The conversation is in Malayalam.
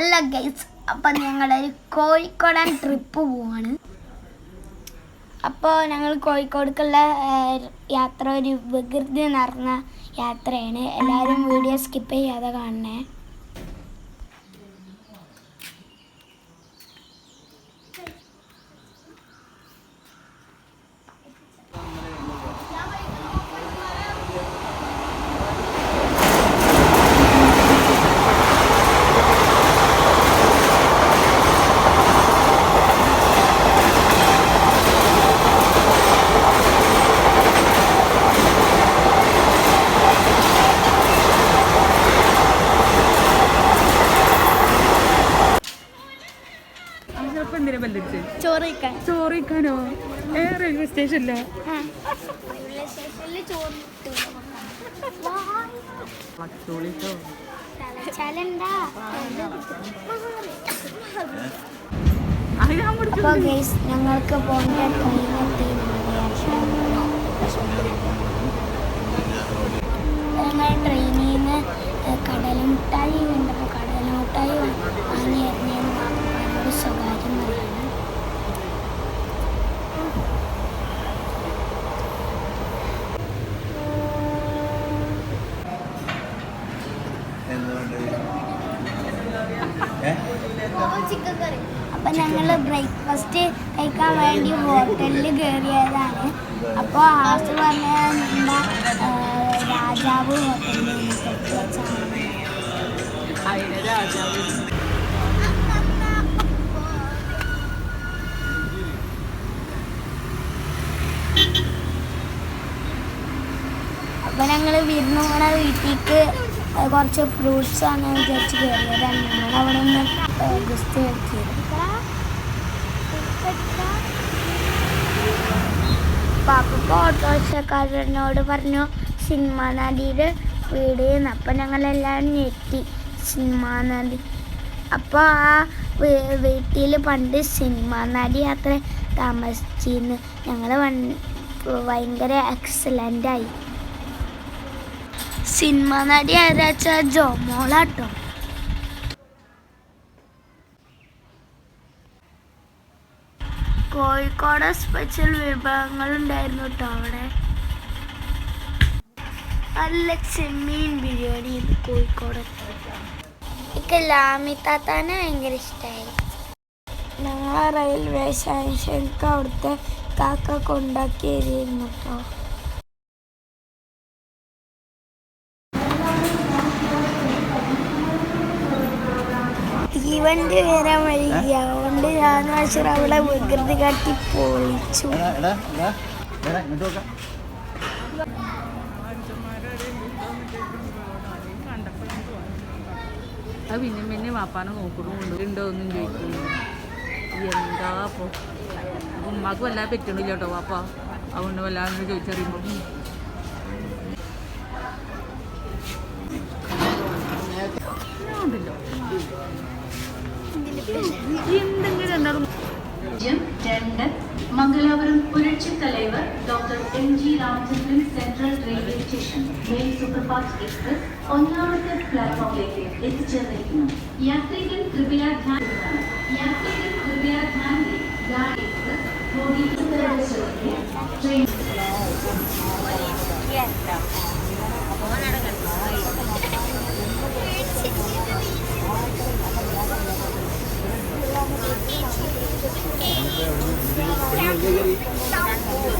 അല്ല ഗൈസ് അപ്പം ഞങ്ങളൊരു കോഴിക്കോടൻ ട്രിപ്പ് പോവാണ്. അപ്പോൾ ഞങ്ങൾ കോഴിക്കോടേക്കുള്ള യാത്ര ഒരു വികൃതി നിറഞ്ഞ യാത്രയാണ്. എല്ലാവരും വീഡിയോ സ്കിപ്പ് ചെയ്യാതെ കാണണേ ചിലപ്പോ എന്തിനാ ബന്ധടിച്ച് ചോറ് കഴിക്കാൻ ചോറ് കഴിക്കാനോ ഏ റെയിൽവേ സ്റ്റേഷനില്ല റെയിൽവേ സ്റ്റേഷനിൽ ചോറ് ചോളിട്ടോ ചലണ്ടാ അതിനാ പിടിച്ചു അപ്പോൾ ഗൈസ് ഞങ്ങൾക്ക് പോകേണ്ട ട്രെയിനിൽ നിന്ന് കടലമുട്ടായി കണ്ടപ്പോൾ അപ്പം ഞങ്ങൾ ബ്രേക്ക്ഫാസ്റ്റ് കഴിക്കാൻ വേണ്ടി ഹോട്ടലിൽ കയറിയതാണ് അപ്പോൾ ആസ് പറഞ്ഞ എന്താ രാജാവ് ഹോട്ടലിൽ വെച്ചാണ്. അതിനെ രാജാവ് അപ്പോൾ ഞങ്ങൾ വിരുന്ന് പോണ വീട്ടിലേക്ക് കുറച്ച് ഫ്രൂട്ട്സ് ആണ് വിചാരിച്ച് കയറിയതാണ് ഞങ്ങൾ അവിടെ നിന്ന് ഗസ്റ്റ് കളിച്ചത് പാപ്പ ഓട്ടോറിക്ഷക്കാരനോട് പറഞ്ഞു സിനിമ നദിയുടെ വീട് എന്ന്. അപ്പം ഞങ്ങളെല്ലാവരും ഞെട്ടി. സിനിമ നദി. അപ്പോൾ ആ വീട്ടിൽ പണ്ട് സിനിമ നടി അത്ര താമസിച്ചിരുന്നു. ഞങ്ങൾ ഭയങ്കര എക്സലന്റായി സിനിമ നടി ആരാച്ച ജോമോളാട്ടോ. കോഴിക്കോട് സ്പെഷ്യൽ വിഭവങ്ങൾ ഉണ്ടായിരുന്നു കേട്ടോ അവിടെ. നല്ല ചെമ്മീൻ ബിരിയാണി കോഴിക്കോട്. എനിക്ക് ലാമിത്താത്താനെ ഭയങ്കര ഇഷ്ടമായി ഞങ്ങൾ റെയിൽവേ സ്റ്റേഷനിലേക്ക് അവിടുത്തെ കാക്ക കൊണ്ടാക്കി തരുന്നു കേട്ടോ. തീവണ്ടി വരാൻ വൈകി അതുകൊണ്ട് ഞാൻ പക്ഷേ അവിടെ വികൃതി കാട്ടി പൊളിച്ചു അത് പിന്നെ പിന്നെ വാപ്പാനെ നോക്കണമുണ്ട് ഉണ്ടോ ഒന്നും ചോദിക്കുന്നു എന്താ അപ്പോ ഉമ്മാക്ക് വല്ലാതെ പറ്റണില്ല കേട്ടോ വാപ്പ അതുകൊണ്ട് വല്ലാതെ ചോദിച്ചറിയുമ്പോൾ ഉണ്ടല്ലോ രണ്ട് Mangalapuram Puratchi Thalaivar doctor M G Ramachandran central railway station main superfast express ഒന്നാമത്തെ പ്ലാറ്റ്ഫോമിലേക്ക് എത്തിച്ചേർന്നിരിക്കുന്നു. യാത്രികൻ കൃപയ ധ്യാൻ യാത്രികൻ കൃപയ Dhyan express train mình đi.